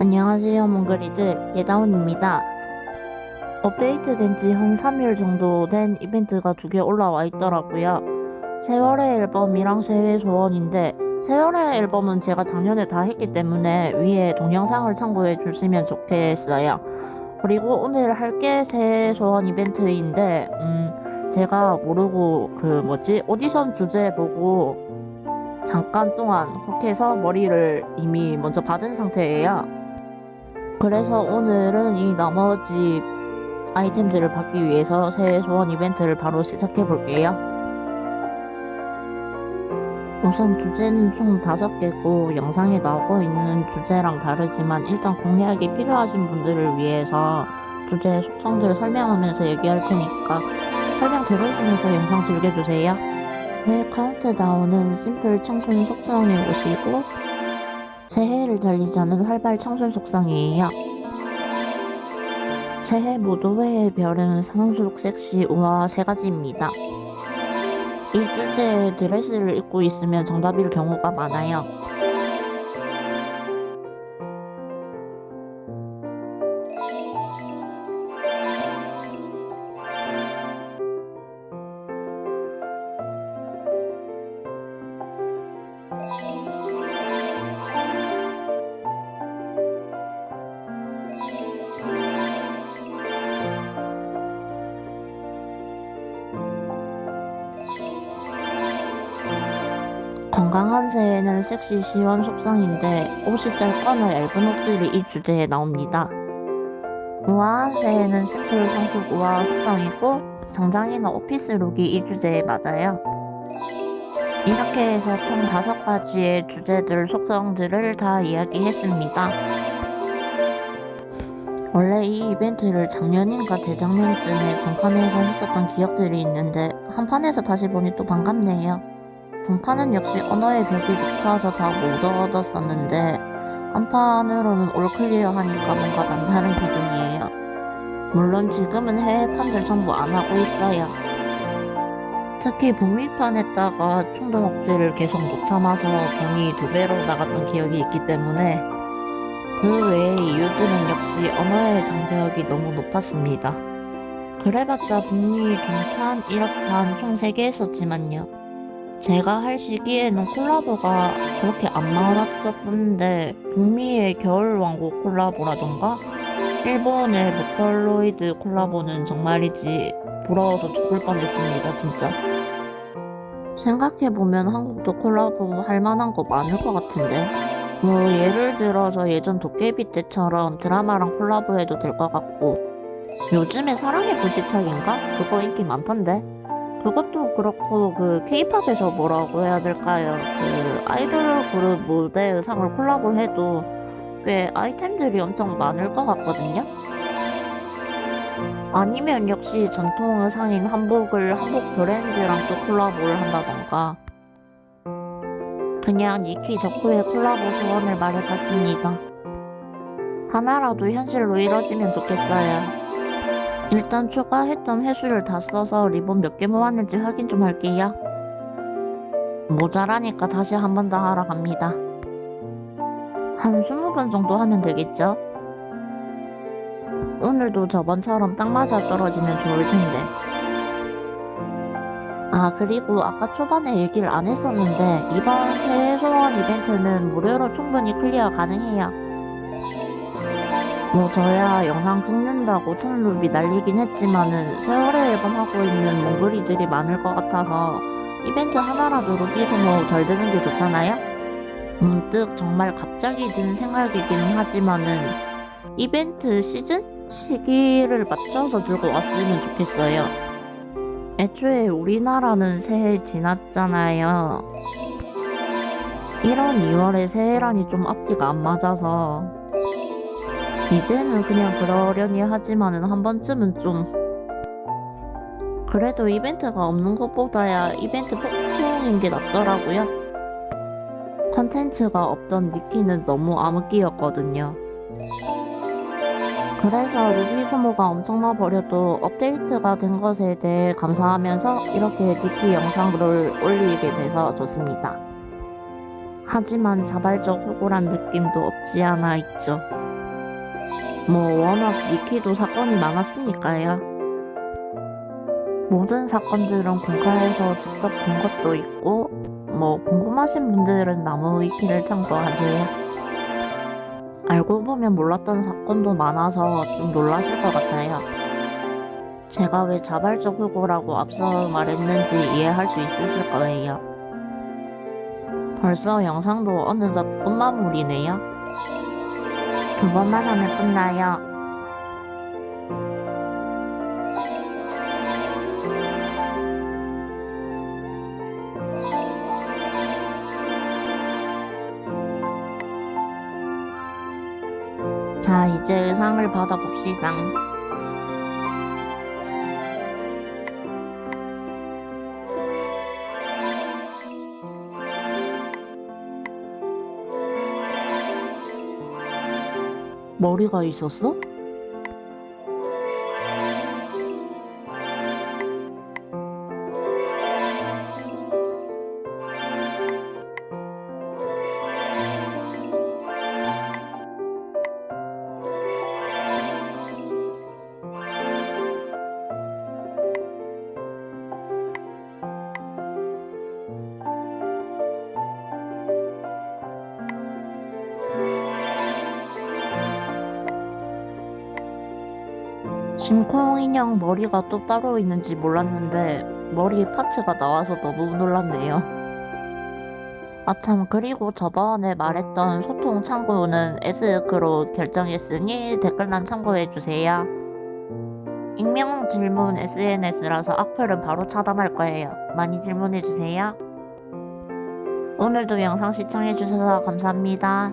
안녕하세요, 몽글이들. 예다운입니다. 업데이트된 지 한 3일 정도 된 이벤트가 두 개 올라와 있더라고요. 세월의 앨범이랑 새해 소원인데, 세월의 앨범은 제가 작년에 다 했기 때문에 위에 동영상을 참고해 주시면 좋겠어요. 그리고 오늘 할 게 새해 소원 이벤트인데, 음, 제가 모르고 그 뭐지, 오디션 주제 보고 잠깐 동안 혹해서 머리를 이미 먼저 받은 상태예요. 그래서 오늘은 이 나머지 아이템들을 받기 위해서 새해 소원 이벤트를 바로 시작해 볼게요. 우선 주제는 총 다섯 개고 영상에 나오고 있는 주제랑 다르지만 일단 공략이 필요하신 분들을 위해서 주제 속성들을 설명하면서 얘기할 테니까 설명 들으시면서 영상 즐겨주세요. 새 카운트다운은 심플 청순 속성의 옷이고 새해를 달리자는 활발 청순 속성이에요. 새해 무도회의 별은 상숙, 섹시, 우아 세 가지입니다. 이 주제에 드레스를 입고 있으면 정답일 경우가 많아요. 강한 새해는 섹시 시원 속성인데 옷이 짧거나 얇은 옷들이 이 주제에 나옵니다. 우아한 새해는 심플 성숙 우아 속성이고 정장이나 오피스 룩이 이 주제에 맞아요. 이렇게 해서 총 다섯 가지의 주제들 속성들을 다 이야기했습니다. 원래 이 이벤트를 작년인가 재작년쯤에 중판에서 했었던 기억들이 있는데 한판에서 다시 보니 또 반갑네요. 중판은 역시 언어의 벽이 높아서 다 못 얻었었는데 한판으로는 올 클리어 하니까 뭔가 남다른 기분이에요. 물론 지금은 해외판들 전부 안 하고 있어요. 특히 북미판 했다가 충동 억제를 계속 못 참아서 돈이 두 배로 나갔던 기억이 있기 때문에 그 외의 이유들은 역시 언어의 장벽이 너무 높았습니다. 그래봤자 북미, 중판, 1억판 총 3개 했었지만요. 제가 할 시기에는 콜라보가 그렇게 안 많았었는데 북미의 겨울왕국 콜라보라던가? 일본의 보컬로이드 콜라보는 정말이지 부러워서 죽을 뻔했습니다 진짜. 생각해보면 한국도 콜라보 할 만한 거 많을 것 같은데. 뭐 예를 들어서 예전 도깨비 때처럼 드라마랑 콜라보해도 될 것 같고. 요즘에 사랑의 불시착인가? 그거 인기 많던데 그것도 그렇고 그 케이팝에서 뭐라고 해야 될까요? 그 아이돌 그룹 무대 의상을 콜라보 해도 꽤 아이템들이 엄청 많을 것 같거든요. 아니면 역시 전통 의상인 한복을 한복 브랜드랑 또 콜라보를 한다던가 그냥 니키 덕후의 콜라보 소원을 말해봤습니다. 하나라도 현실로 이뤄지면 좋겠어요. 일단 추가했던 회수를 다 써서 리본 몇 개 모았는지 확인 좀 할게요. 모자라니까 다시 한 번 더 하러 갑니다. 한 20번 정도 하면 되겠죠? 오늘도 저번처럼 딱 맞아 떨어지면 좋을 텐데. 아, 그리고 아까 초반에 얘기를 안 했었는데, 이번 새해 소원 이벤트는 무료로 충분히 클리어 가능해요. 뭐 저야 영상 찍는다고 톤루비 날리긴 했지만은 세월의 앨범 하고 있는 몽골이들이 많을 것 같아서 이벤트 하나라도 루비 소모 덜 드는 게 좋잖아요? 문득 정말 갑자기 든 생각이기는 하지만은 이벤트 시즌 시기를 맞춰서 들고 왔으면 좋겠어요. 애초에 우리나라는 새해 지났잖아요. 1월, 2월에 새해란이 좀 앞뒤가 안 맞아서 이제는 그냥 그러려니 하지만은 한 번쯤은 좀 그래도 이벤트가 없는 것보다야 이벤트 폭풍인 게 낫더라고요. 컨텐츠가 없던 니키는 너무 암흑기였거든요. 그래서 루비 소모가 엄청나 버려도 업데이트가 된 것에 대해 감사하면서 이렇게 DP 영상을 올리게 돼서 좋습니다. 하지만 자발적 후보란 느낌도 없지 않아 있죠. 뭐 워낙 니키도 사건이 많았으니까요. 모든 사건들은 공카에서 직접 본 것도 있고 뭐 궁금하신 분들은 나무 위키를 참고하세요. 알고 보면 몰랐던 사건도 많아서 좀 놀라실 것 같아요. 제가 왜 자발적 후보라고 앞서 말했는지 이해할 수 있으실 거예요. 벌써 영상도 어느덧 끝마무리네요. 두 번만 하면 끝나요. 자, 이제 의상을 받아봅시다. 머리가 있었어? 심쿵 인형 머리가 또 따로 있는지 몰랐는데 머리에 파츠가 나와서 너무 놀랐네요. 아참 그리고 저번에 말했던 소통 창구는 S크로 결정했으니 댓글란 참고해주세요. 익명 질문 SNS라서 악플은 바로 차단할 거예요. 많이 질문해주세요. 오늘도 영상 시청해주셔서 감사합니다.